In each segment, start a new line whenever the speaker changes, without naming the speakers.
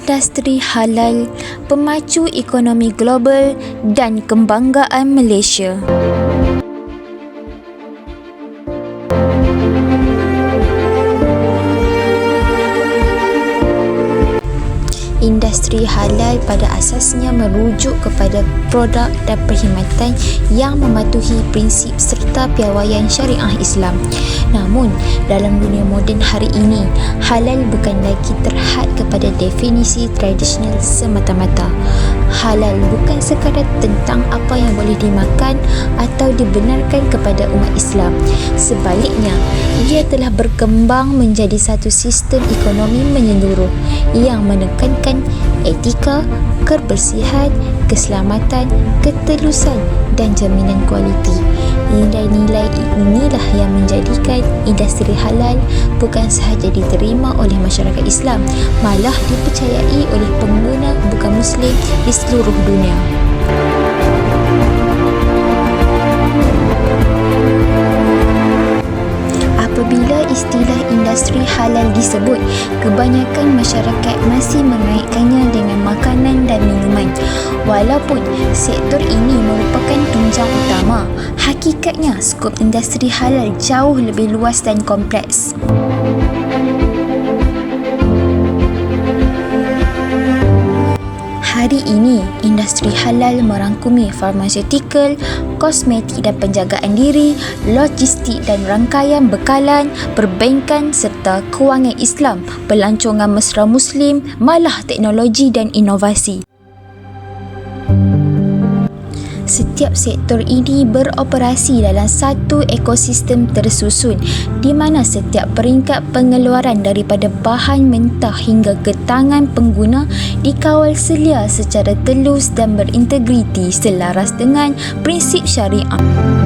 industri halal, pemacu ekonomi global dan kebanggaan Malaysia. Industri halal pada asasnya merujuk kepada produk dan perkhidmatan yang mematuhi prinsip serta piawaian syariah Islam. Namun, dalam dunia moden hari ini, halal bukan lagi terhad kepada definisi tradisional semata-mata. Halal bukan sekadar tentang apa yang boleh dimakan atau dibenarkan kepada umat Islam. Sebaliknya, ia telah berkembang menjadi satu sistem ekonomi menyeluruh yang menekankan etika, kebersihan, keselamatan, ketelusan dan jaminan kualiti. Nilai-nilai inilah yang menjadikan industri halal bukan sahaja diterima oleh masyarakat Islam, malah dipercayai oleh pengguna bukan Muslim di seluruh dunia. Apabila istilah industri halal disebut, kebanyakan masyarakat masih mengaitkannya dengan makanan dan minuman. Walaupun sektor ini merupakan tunjang utama, hakikatnya skop industri halal jauh lebih luas dan kompleks. Industri halal merangkumi farmaseutical, kosmetik dan penjagaan diri, logistik dan rangkaian bekalan, perbankan serta kewangan Islam, pelancongan mesra Muslim, malah teknologi dan inovasi. Setiap sektor ini beroperasi dalam satu ekosistem tersusun di mana setiap peringkat pengeluaran daripada bahan mentah hingga ke tangan pengguna dikawal selia secara telus dan berintegriti selaras dengan prinsip syariah.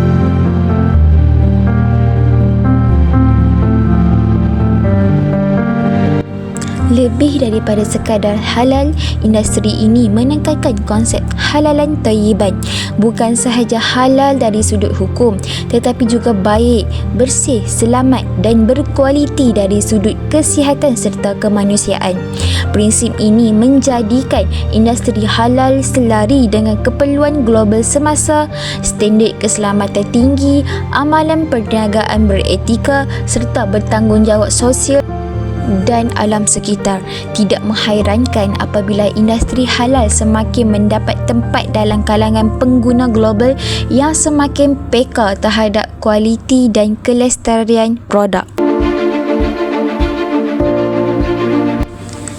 Lebih daripada sekadar halal, industri ini menekankan konsep halalan tayyiban. Bukan sahaja halal dari sudut hukum, tetapi juga baik, bersih, selamat dan berkualiti dari sudut kesihatan serta kemanusiaan. Prinsip ini menjadikan industri halal selari dengan keperluan global semasa, standard keselamatan tinggi, amalan perniagaan beretika serta bertanggungjawab sosial dan alam sekitar. Tidak menghairankan apabila industri halal semakin mendapat tempat dalam kalangan pengguna global yang semakin peka terhadap kualiti dan kelestarian produk.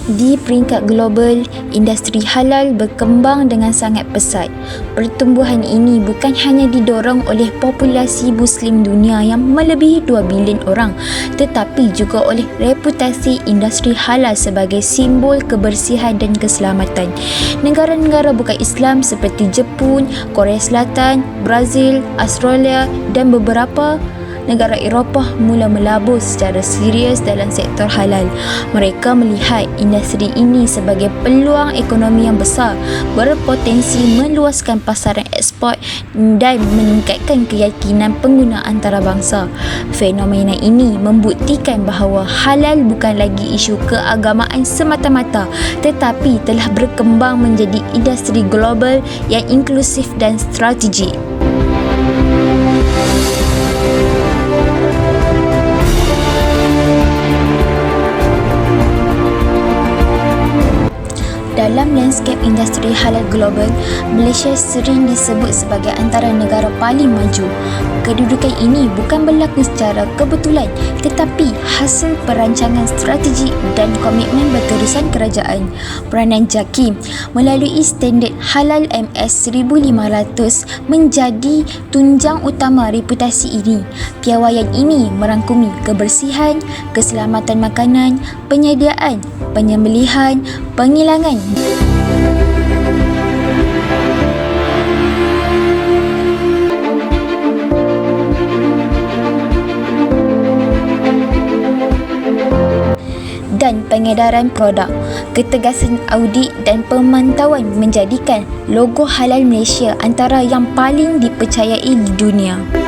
Di peringkat global, industri halal berkembang dengan sangat pesat. Pertumbuhan ini bukan hanya didorong oleh populasi Muslim dunia yang melebihi 2 bilion orang, tetapi juga oleh reputasi industri halal sebagai simbol kebersihan dan keselamatan. Negara-negara bukan Islam seperti Jepun, Korea Selatan, Brazil, Australia dan beberapa negara Eropah mula melabur secara serius dalam sektor halal. Mereka melihat industri ini sebagai peluang ekonomi yang besar, berpotensi meluaskan pasaran ekspor dan meningkatkan keyakinan pengguna antarabangsa. Fenomena ini membuktikan bahawa halal bukan lagi isu keagamaan semata-mata tetapi telah berkembang menjadi industri global yang inklusif dan strategik. Dalam landscape industri halal global, Malaysia sering disebut sebagai antara negara paling maju. Kedudukan ini bukan berlaku secara kebetulan tetapi hasil perancangan strategi dan komitmen berterusan kerajaan. Peranan JAKIM melalui standard halal MS 1500 menjadi tunjang utama reputasi ini. Piawaian ini merangkumi kebersihan, keselamatan makanan, penyediaan, penyembelihan, penghilangan dan pengedaran produk. Ketegasan audit dan pemantauan menjadikan logo halal Malaysia antara yang paling dipercayai di dunia.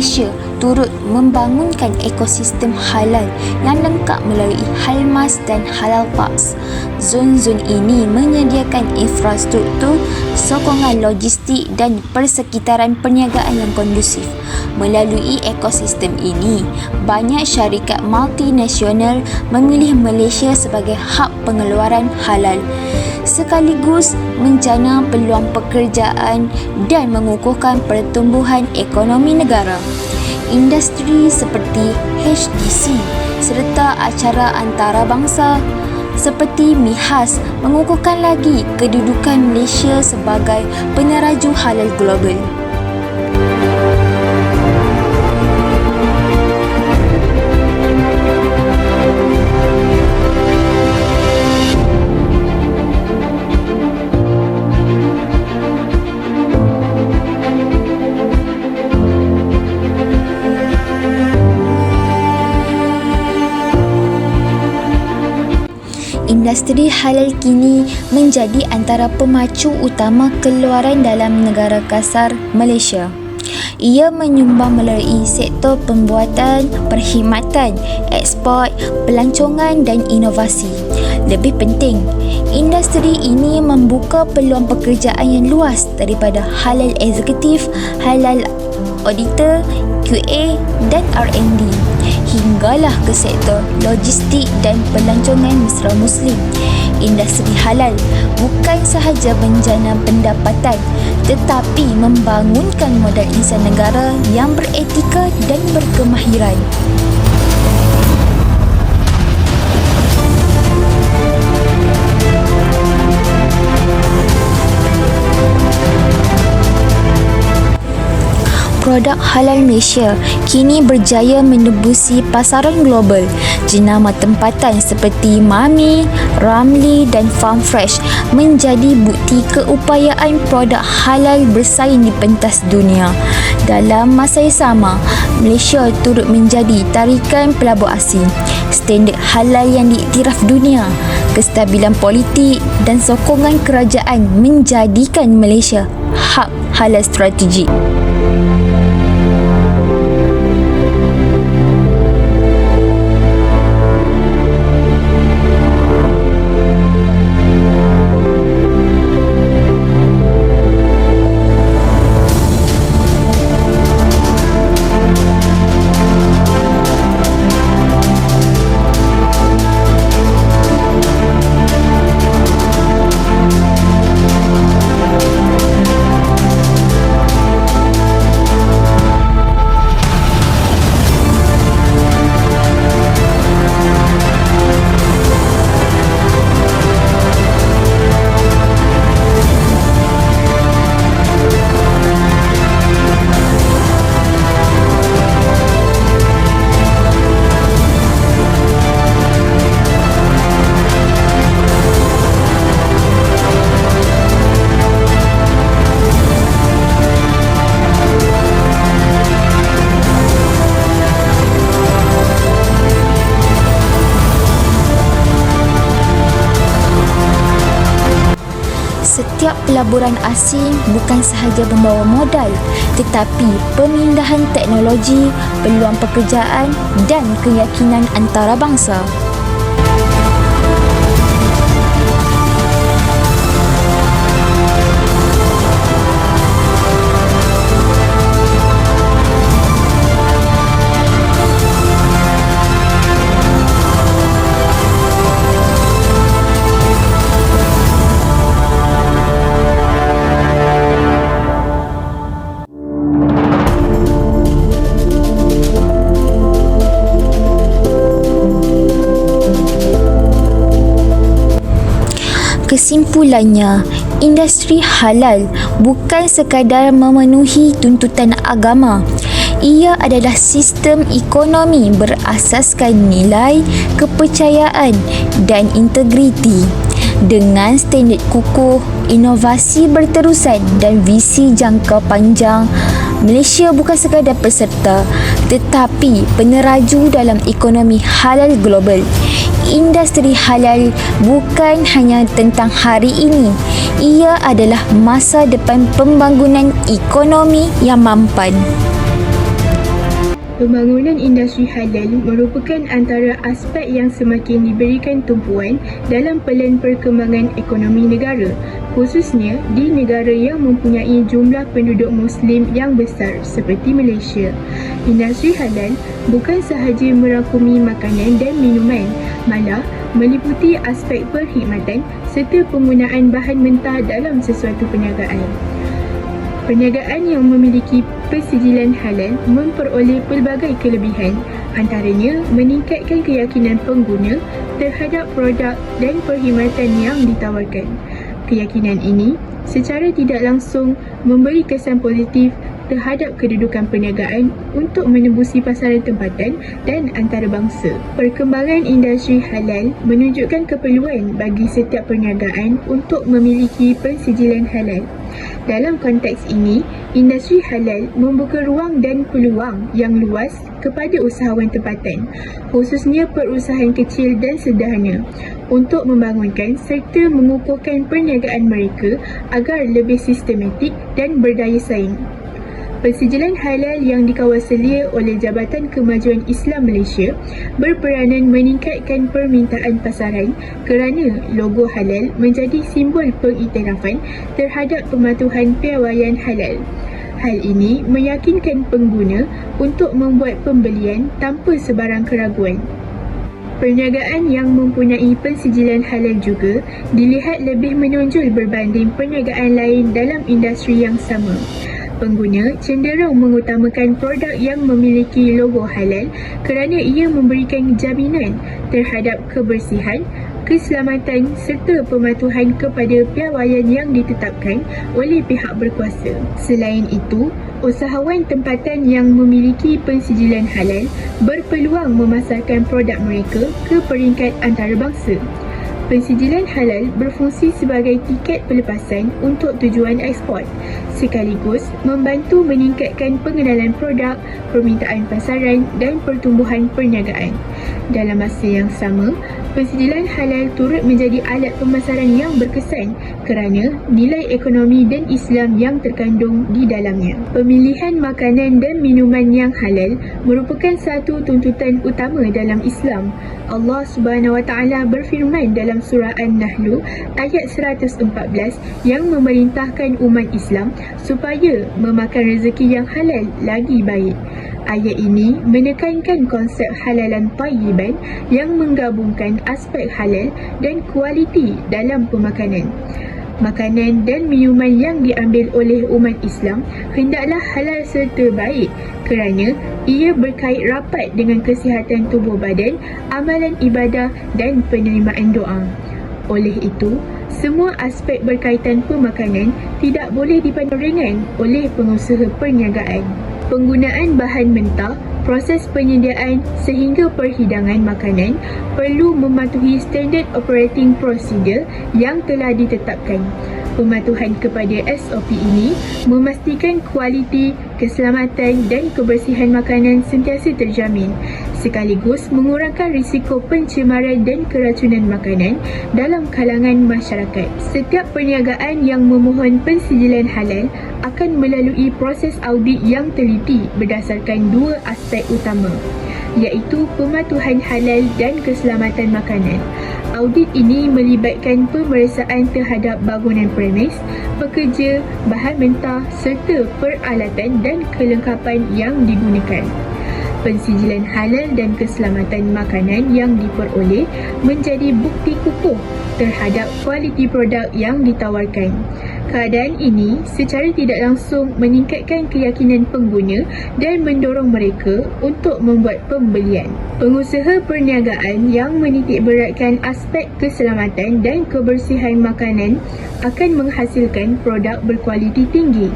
Malaysia turut membangunkan ekosistem halal yang lengkap melalui Halmas dan Halal Parks. Zon-zon ini menyediakan infrastruktur, sokongan logistik dan persekitaran perniagaan yang kondusif. Melalui ekosistem ini, banyak syarikat multinasional memilih Malaysia sebagai hub pengeluaran halal sekaligus menjana peluang pekerjaan dan mengukuhkan pertumbuhan ekonomi negara industri seperti HDC serta acara antarabangsa seperti MIHAS mengukuhkan lagi kedudukan Malaysia sebagai peneraju halal global. Industri halal kini menjadi antara pemacu utama keluaran dalam negara kasar Malaysia. Ia menyumbang melalui sektor pembuatan, perkhidmatan, ekspor, pelancongan dan inovasi. Lebih penting, industri ini membuka peluang pekerjaan yang luas daripada halal eksekutif, halal auditor, QA dan R&D hinggalah ke sektor logistik dan pelancongan mesra muslim. Industri halal bukan sahaja menjana pendapatan tetapi membangunkan modal insan negara yang beretika dan berkemahiran. Produk halal Malaysia kini berjaya menembusi pasaran global. Jenama tempatan seperti Mami, Ramli dan Farm Fresh menjadi bukti keupayaan produk halal bersaing di pentas dunia. Dalam masa yang sama, Malaysia turut menjadi tarikan pelabur asing. Standard halal yang diiktiraf dunia, kestabilan politik dan sokongan kerajaan menjadikan Malaysia hub halal strategik. Pelaburan asing bukan sahaja membawa modal tetapi pemindahan teknologi, peluang pekerjaan dan keyakinan antarabangsa. Kesimpulannya, industri halal bukan sekadar memenuhi tuntutan agama. Ia adalah sistem ekonomi berasaskan nilai, kepercayaan dan integriti. Dengan standard kukuh, inovasi berterusan dan visi jangka panjang, Malaysia bukan sekadar peserta tetapi peneraju dalam ekonomi halal global industri halal bukan hanya tentang hari ini. Ia adalah masa depan pembangunan ekonomi yang mampan.
Pembangunan industri halal merupakan antara aspek yang semakin diberikan tumpuan dalam pelan perkembangan ekonomi negara, khususnya di negara yang mempunyai jumlah penduduk Muslim yang besar seperti Malaysia. Industri halal bukan sahaja merangkumi makanan dan minuman, malah meliputi aspek perkhidmatan serta penggunaan bahan mentah dalam sesuatu perniagaan. Perniagaan yang memiliki persijilan halal memperoleh pelbagai kelebihan antaranya meningkatkan keyakinan pengguna terhadap produk dan perkhidmatan yang ditawarkan. Keyakinan ini secara tidak langsung memberi kesan positif terhadap kedudukan perniagaan untuk menembusi pasaran tempatan dan antarabangsa. Perkembangan industri halal menunjukkan keperluan bagi setiap perniagaan untuk memiliki persijilan halal. Dalam konteks ini, industri halal membuka ruang dan peluang yang luas kepada usahawan tempatan, khususnya perusahaan kecil dan sederhana, untuk membangunkan serta mengukuhkan perniagaan mereka agar lebih sistematik dan berdaya saing. Persijilan halal yang dikawal selia oleh Jabatan Kemajuan Islam Malaysia berperanan meningkatkan permintaan pasaran kerana logo halal menjadi simbol pengiktirafan terhadap pematuhan piawaian halal. Hal ini meyakinkan pengguna untuk membuat pembelian tanpa sebarang keraguan. Perniagaan yang mempunyai pensijilan halal juga dilihat lebih menonjol berbanding perniagaan lain dalam industri yang sama pengguna cenderung mengutamakan produk yang memiliki logo halal kerana ia memberikan jaminan terhadap kebersihan, keselamatan serta pematuhan kepada piawaian yang ditetapkan oleh pihak berkuasa. Selain itu, usahawan tempatan yang memiliki pensijilan halal berpeluang memasarkan produk mereka ke peringkat antarabangsa. Pensijilan halal berfungsi sebagai tiket pelepasan untuk tujuan ekspor sekaligus membantu meningkatkan pengenalan produk, permintaan pasaran dan pertumbuhan perniagaan. Dalam masa yang sama, pensijilan halal turut menjadi alat pemasaran yang berkesan kerana nilai ekonomi dan Islam yang terkandung di dalamnya. Pemilihan makanan dan minuman yang halal merupakan satu tuntutan utama dalam Islam. Allah Subhanahu Wa Taala berfirman dalam surah An-Nahl ayat 114 yang memerintahkan umat Islam supaya memakan rezeki yang halal lagi baik. Ayat ini menekankan konsep halalan tayyiban yang menggabungkan aspek halal dan kualiti dalam pemakanan. Makanan dan minuman yang diambil oleh umat Islam hendaklah halal serta baik kerana ia berkait rapat dengan kesihatan tubuh badan, amalan ibadah dan penerimaan doa. Oleh itu, semua aspek berkaitan pemakanan tidak boleh dipandang ringan oleh pengusaha perniagaan penggunaan bahan mentah, proses penyediaan sehingga perhidangan makanan perlu mematuhi standard operating procedure yang telah ditetapkan. Pematuhan kepada SOP ini memastikan kualiti, keselamatan dan kebersihan makanan sentiasa terjamin sekaligus mengurangkan risiko pencemaran dan keracunan makanan dalam kalangan masyarakat. Setiap perniagaan yang memohon pensijilan halal akan melalui proses audit yang teliti berdasarkan dua aspek utama iaitu pematuhan halal dan keselamatan makanan. Audit ini melibatkan pemeriksaan terhadap bangunan premis, pekerja, bahan mentah serta peralatan dan kelengkapan yang digunakan pensijilan halal dan keselamatan makanan yang diperoleh menjadi bukti kukuh terhadap kualiti produk yang ditawarkan. Keadaan ini secara tidak langsung meningkatkan keyakinan pengguna dan mendorong mereka untuk membuat pembelian. Pengusaha perniagaan yang menitik beratkan aspek keselamatan dan kebersihan makanan akan menghasilkan produk berkualiti tinggi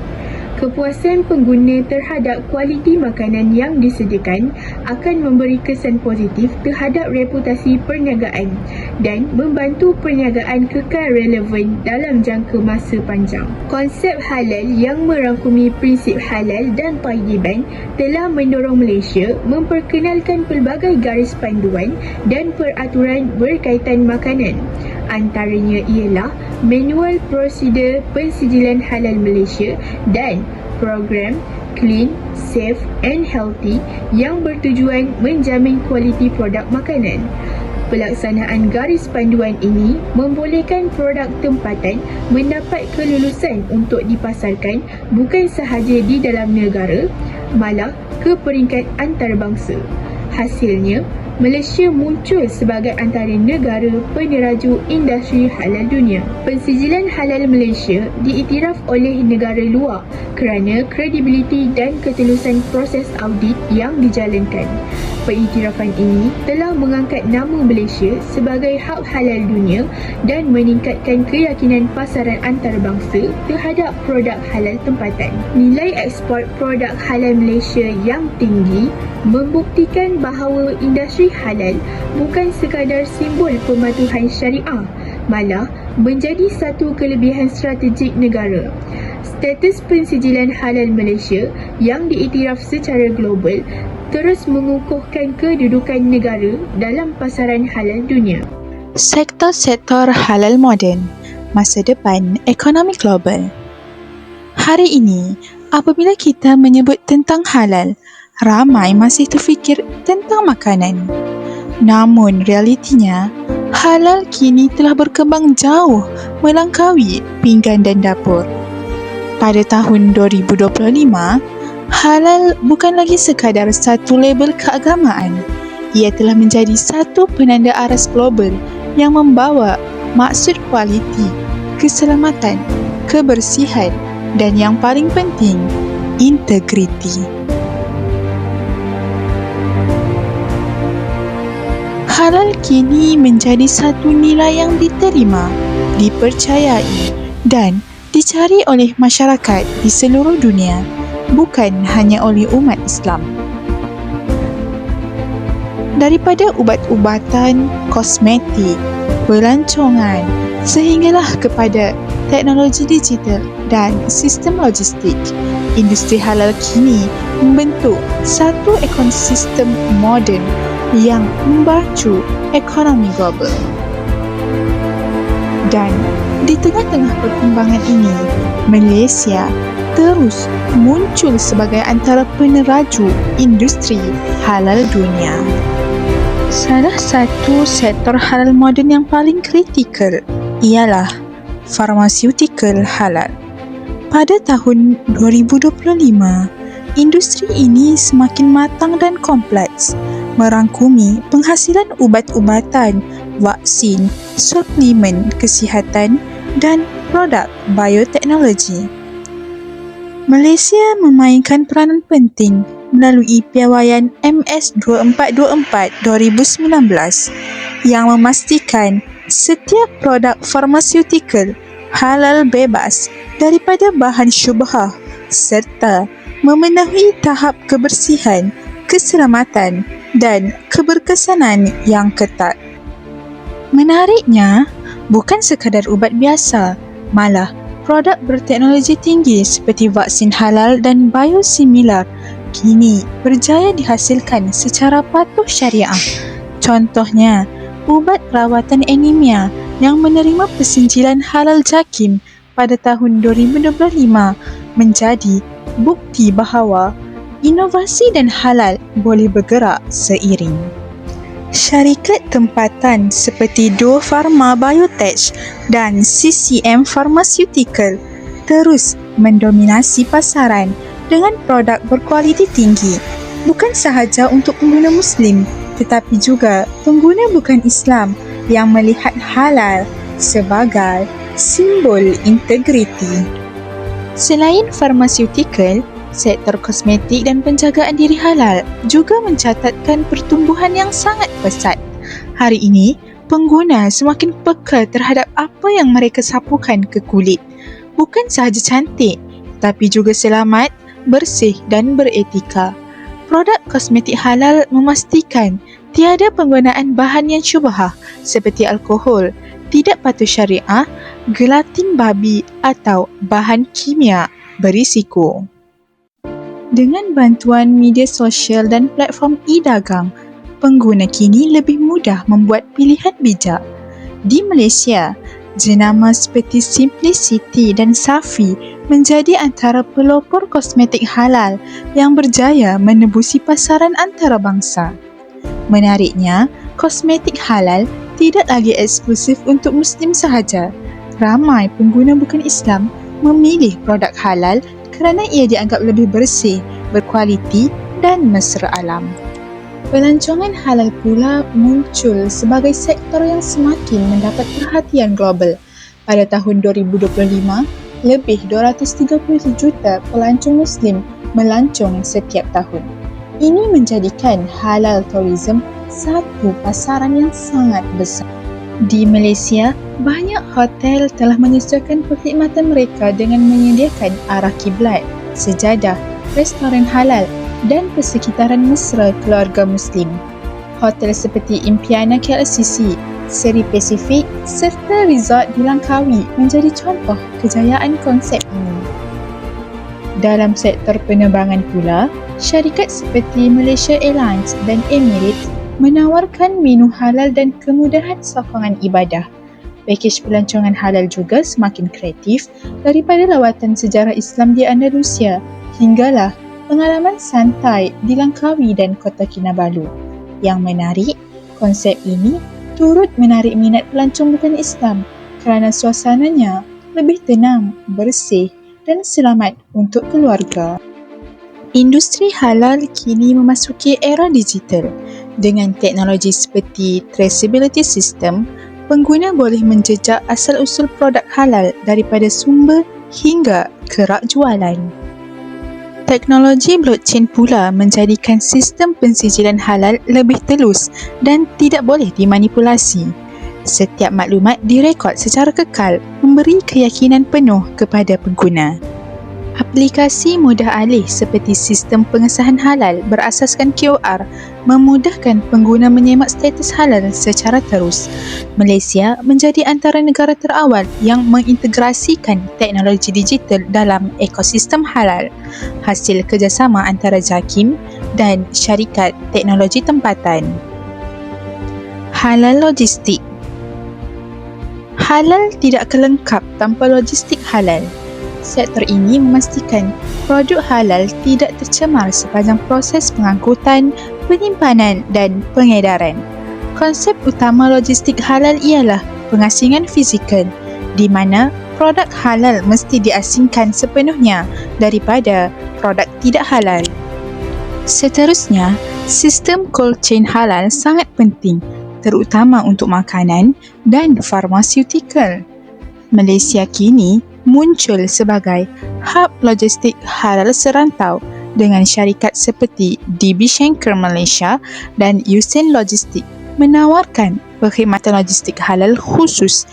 kepuasan pengguna terhadap kualiti makanan yang disediakan akan memberi kesan positif terhadap reputasi perniagaan dan membantu perniagaan kekal relevan dalam jangka masa panjang. Konsep halal yang merangkumi prinsip halal dan tayyiban telah mendorong Malaysia memperkenalkan pelbagai garis panduan dan peraturan berkaitan makanan. Antaranya ialah Manual Prosedur Pensijilan Halal Malaysia dan program Clean safe and healthy yang bertujuan menjamin kualiti produk makanan. Pelaksanaan garis panduan ini membolehkan produk tempatan mendapat kelulusan untuk dipasarkan bukan sahaja di dalam negara, malah ke peringkat antarabangsa. Hasilnya, Malaysia muncul sebagai antara negara peneraju industri halal dunia. Pensijilan halal Malaysia diiktiraf oleh negara luar kerana kredibiliti dan ketulusan proses audit yang dijalankan. Pengiktirafan ini telah mengangkat nama Malaysia sebagai hub halal dunia dan meningkatkan keyakinan pasaran antarabangsa terhadap produk halal tempatan. Nilai ekspor produk halal Malaysia yang tinggi membuktikan bahawa industri halal bukan sekadar simbol pematuhan syariah, malah menjadi satu kelebihan strategik negara. Status pensijilan halal Malaysia yang diiktiraf secara global terus mengukuhkan kedudukan negara dalam pasaran halal dunia.
Sektor-sektor halal moden, masa depan ekonomi global. Hari ini, apabila kita menyebut tentang halal, ramai masih terfikir tentang makanan. Namun realitinya, halal kini telah berkembang jauh melangkaui pinggan dan dapur. Pada tahun 2025, halal bukan lagi sekadar satu label keagamaan. Ia telah menjadi satu penanda aras global yang membawa maksud kualiti, keselamatan, kebersihan dan yang paling penting, integriti. Halal kini menjadi satu nilai yang diterima, dipercayai dan dicari oleh masyarakat di seluruh dunia, bukan hanya oleh umat Islam. Daripada ubat-ubatan, kosmetik, pelancongan, sehinggalah kepada teknologi digital dan sistem logistik, industri halal kini membentuk satu ekosistem moden yang membacu ekonomi global. Dan di tengah-tengah perkembangan ini, Malaysia terus muncul sebagai antara peneraju industri halal dunia. Salah satu sektor halal moden yang paling kritikal ialah farmaseutical halal. Pada tahun 2025, industri ini semakin matang dan kompleks merangkumi penghasilan ubat-ubatan, vaksin, suplemen kesihatan dan produk bioteknologi. Malaysia memainkan peranan penting melalui piawaian MS2424 2019 yang memastikan setiap produk farmaseutikal halal bebas daripada bahan syubhah serta memenuhi tahap kebersihan, keselamatan dan keberkesanan yang ketat. Menariknya, bukan sekadar ubat biasa, malah produk berteknologi tinggi seperti vaksin halal dan biosimilar kini berjaya dihasilkan secara patuh syariah. Contohnya, ubat rawatan anemia yang menerima persinjilan halal JAKIM pada tahun 2025 menjadi bukti bahawa inovasi dan halal boleh bergerak seiring. Syarikat tempatan seperti Duo Pharma Biotech dan CCM Pharmaceutical terus mendominasi pasaran dengan produk berkualiti tinggi bukan sahaja untuk pengguna Muslim tetapi juga pengguna bukan Islam yang melihat halal sebagai simbol integriti. Selain farmaseutikal, sektor kosmetik dan penjagaan diri halal juga mencatatkan pertumbuhan yang sangat pesat. Hari ini, pengguna semakin peka terhadap apa yang mereka sapukan ke kulit. Bukan sahaja cantik, tapi juga selamat, bersih dan beretika. Produk kosmetik halal memastikan tiada penggunaan bahan yang syubhah seperti alkohol, tidak patuh syariah, gelatin babi atau bahan kimia berisiko. Dengan bantuan media sosial dan platform e-dagang, pengguna kini lebih mudah membuat pilihan bijak. Di Malaysia, jenama seperti Simplicity dan Safi menjadi antara pelopor kosmetik halal yang berjaya menembusi pasaran antarabangsa. Menariknya, kosmetik halal tidak lagi eksklusif untuk Muslim sahaja. Ramai pengguna bukan Islam memilih produk halal kerana ia dianggap lebih bersih, berkualiti dan mesra alam. Pelancongan halal pula muncul sebagai sektor yang semakin mendapat perhatian global. Pada tahun 2025, lebih 230 juta pelancong Muslim melancong setiap tahun. Ini menjadikan halal tourism satu pasaran yang sangat besar. Di Malaysia, banyak hotel telah menyesuaikan perkhidmatan mereka dengan menyediakan arah kiblat, sejadah, restoran halal dan persekitaran mesra keluarga Muslim. Hotel seperti Impiana KLCC, Seri Pacific serta resort di Langkawi menjadi contoh kejayaan konsep ini. Dalam sektor penerbangan pula, syarikat seperti Malaysia Airlines dan Emirates menawarkan menu halal dan kemudahan sokongan ibadah. Pakej pelancongan halal juga semakin kreatif daripada lawatan sejarah Islam di Andalusia hinggalah pengalaman santai di Langkawi dan Kota Kinabalu. Yang menarik, konsep ini turut menarik minat pelancong bukan Islam kerana suasananya lebih tenang, bersih dan selamat untuk keluarga. Industri halal kini memasuki era digital. Dengan teknologi seperti traceability system, pengguna boleh menjejak asal-usul produk halal daripada sumber hingga kerak jualan. Teknologi blockchain pula menjadikan sistem pensijilan halal lebih telus dan tidak boleh dimanipulasi. Setiap maklumat direkod secara kekal memberi keyakinan penuh kepada pengguna. Aplikasi mudah alih seperti sistem pengesahan halal berasaskan QR memudahkan pengguna menyemak status halal secara terus. Malaysia menjadi antara negara terawal yang mengintegrasikan teknologi digital dalam ekosistem halal hasil kerjasama antara JAKIM dan syarikat teknologi tempatan. Halal Logistik Halal tidak kelengkap tanpa logistik halal sektor ini memastikan produk halal tidak tercemar sepanjang proses pengangkutan, penyimpanan dan pengedaran. Konsep utama logistik halal ialah pengasingan fizikal di mana produk halal mesti diasingkan sepenuhnya daripada produk tidak halal. Seterusnya, sistem cold chain halal sangat penting terutama untuk makanan dan farmaseutical. Malaysia kini muncul sebagai hub logistik halal serantau dengan syarikat seperti DB Schenker Malaysia dan Usain Logistik menawarkan perkhidmatan logistik halal khusus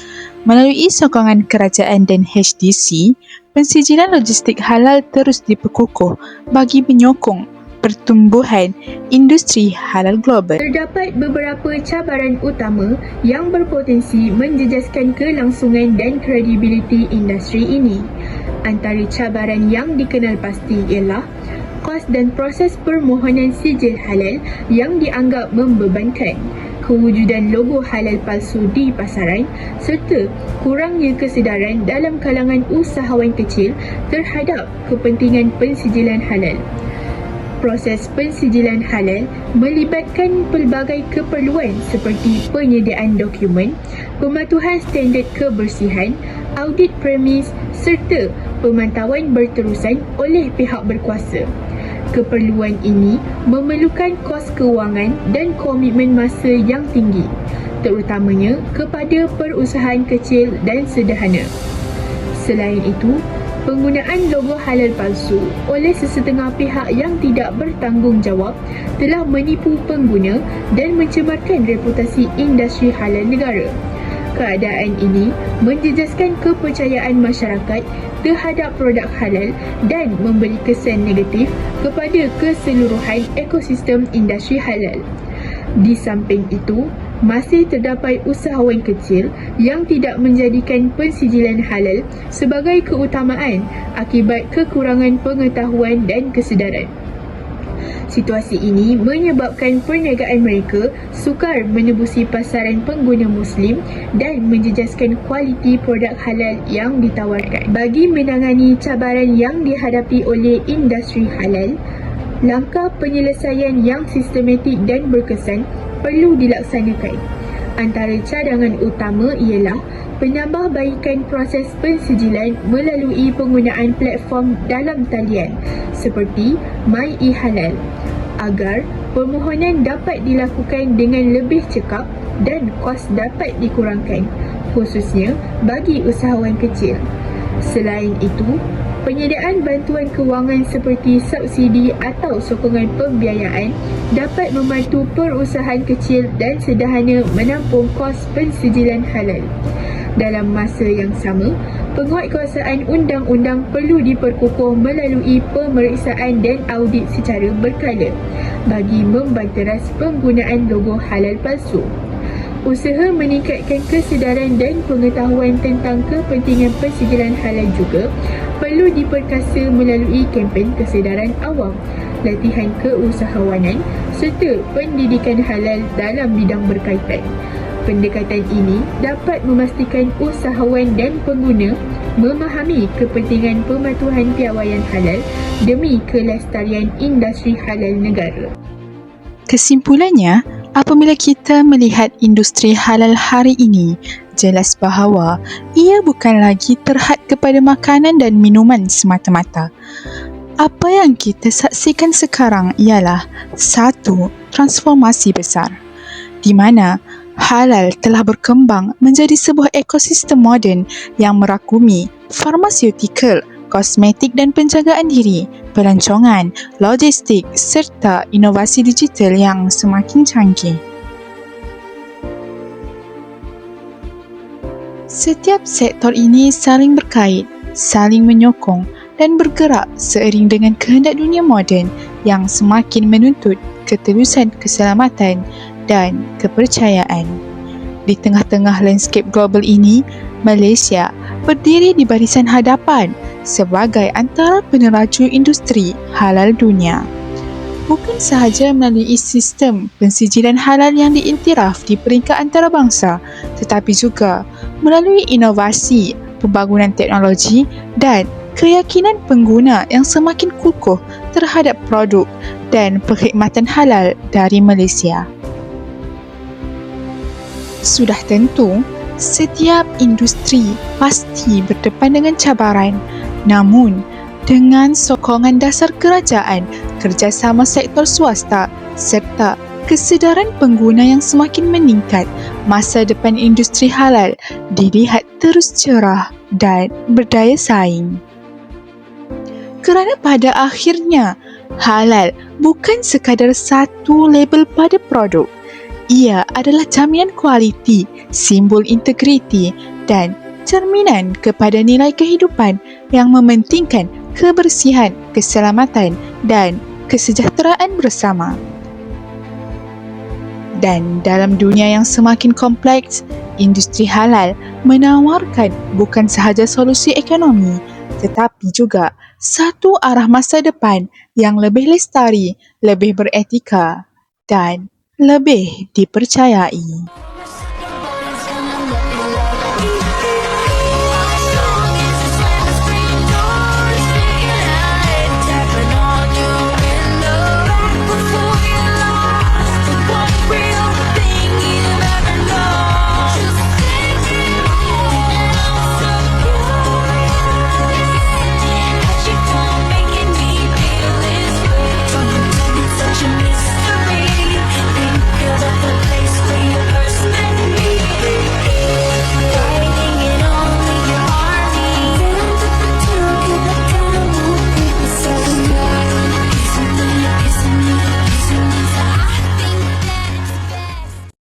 melalui sokongan kerajaan dan HDC, pensijilan logistik halal terus diperkukuh bagi menyokong pertumbuhan industri halal global.
Terdapat beberapa cabaran utama yang berpotensi menjejaskan kelangsungan dan kredibiliti industri ini. Antara cabaran yang dikenal pasti ialah kos dan proses permohonan sijil halal yang dianggap membebankan kewujudan logo halal palsu di pasaran serta kurangnya kesedaran dalam kalangan usahawan kecil terhadap kepentingan pensijilan halal proses pensijilan halal melibatkan pelbagai keperluan seperti penyediaan dokumen, pematuhan standard kebersihan, audit premis serta pemantauan berterusan oleh pihak berkuasa. Keperluan ini memerlukan kos kewangan dan komitmen masa yang tinggi, terutamanya kepada perusahaan kecil dan sederhana. Selain itu, Penggunaan logo halal palsu oleh sesetengah pihak yang tidak bertanggungjawab telah menipu pengguna dan mencemarkan reputasi industri halal negara. Keadaan ini menjejaskan kepercayaan masyarakat terhadap produk halal dan memberi kesan negatif kepada keseluruhan ekosistem industri halal. Di samping itu, masih terdapat usahawan kecil yang tidak menjadikan pensijilan halal sebagai keutamaan akibat kekurangan pengetahuan dan kesedaran. Situasi ini menyebabkan perniagaan mereka sukar menebusi pasaran pengguna Muslim dan menjejaskan kualiti produk halal yang ditawarkan. Bagi menangani cabaran yang dihadapi oleh industri halal, langkah penyelesaian yang sistematik dan berkesan perlu dilaksanakan. Antara cadangan utama ialah penambahbaikan proses pensijilan melalui penggunaan platform dalam talian seperti MyEHalal agar permohonan dapat dilakukan dengan lebih cekap dan kos dapat dikurangkan khususnya bagi usahawan kecil. Selain itu, penyediaan bantuan kewangan seperti subsidi atau sokongan pembiayaan dapat membantu perusahaan kecil dan sederhana menampung kos pensijilan halal. Dalam masa yang sama, penguatkuasaan undang-undang perlu diperkukuh melalui pemeriksaan dan audit secara berkala bagi membanteras penggunaan logo halal palsu. Usaha meningkatkan kesedaran dan pengetahuan tentang kepentingan pensijilan halal juga perlu diperkasa melalui kempen kesedaran awam, latihan keusahawanan serta pendidikan halal dalam bidang berkaitan. Pendekatan ini dapat memastikan usahawan dan pengguna memahami kepentingan pematuhan piawaian halal demi kelestarian industri halal negara.
Kesimpulannya, apabila kita melihat industri halal hari ini, jelas bahawa ia bukan lagi terhad kepada makanan dan minuman semata-mata. Apa yang kita saksikan sekarang ialah satu transformasi besar di mana halal telah berkembang menjadi sebuah ekosistem moden yang merakumi farmaseutical, kosmetik dan penjagaan diri, pelancongan, logistik serta inovasi digital yang semakin canggih. Setiap sektor ini saling berkait, saling menyokong dan bergerak seiring dengan kehendak dunia moden yang semakin menuntut ketelusan keselamatan dan kepercayaan. Di tengah-tengah landscape global ini, Malaysia berdiri di barisan hadapan sebagai antara peneraju industri halal dunia. Bukan sahaja melalui sistem pensijilan halal yang diiktiraf di peringkat antarabangsa, tetapi juga melalui inovasi, pembangunan teknologi dan keyakinan pengguna yang semakin kukuh terhadap produk dan perkhidmatan halal dari Malaysia. Sudah tentu, setiap industri pasti berdepan dengan cabaran. Namun, dengan sokongan dasar kerajaan, kerjasama sektor swasta serta kesedaran pengguna yang semakin meningkat, masa depan industri halal dilihat terus cerah dan berdaya saing. Kerana pada akhirnya, halal bukan sekadar satu label pada produk, ia adalah jaminan kualiti, simbol integriti dan cerminan kepada nilai kehidupan yang mementingkan kebersihan, keselamatan dan kesejahteraan bersama. Dan dalam dunia yang semakin kompleks, industri halal menawarkan bukan sahaja solusi ekonomi tetapi juga satu arah masa depan yang lebih lestari, lebih beretika dan lebih dipercayai.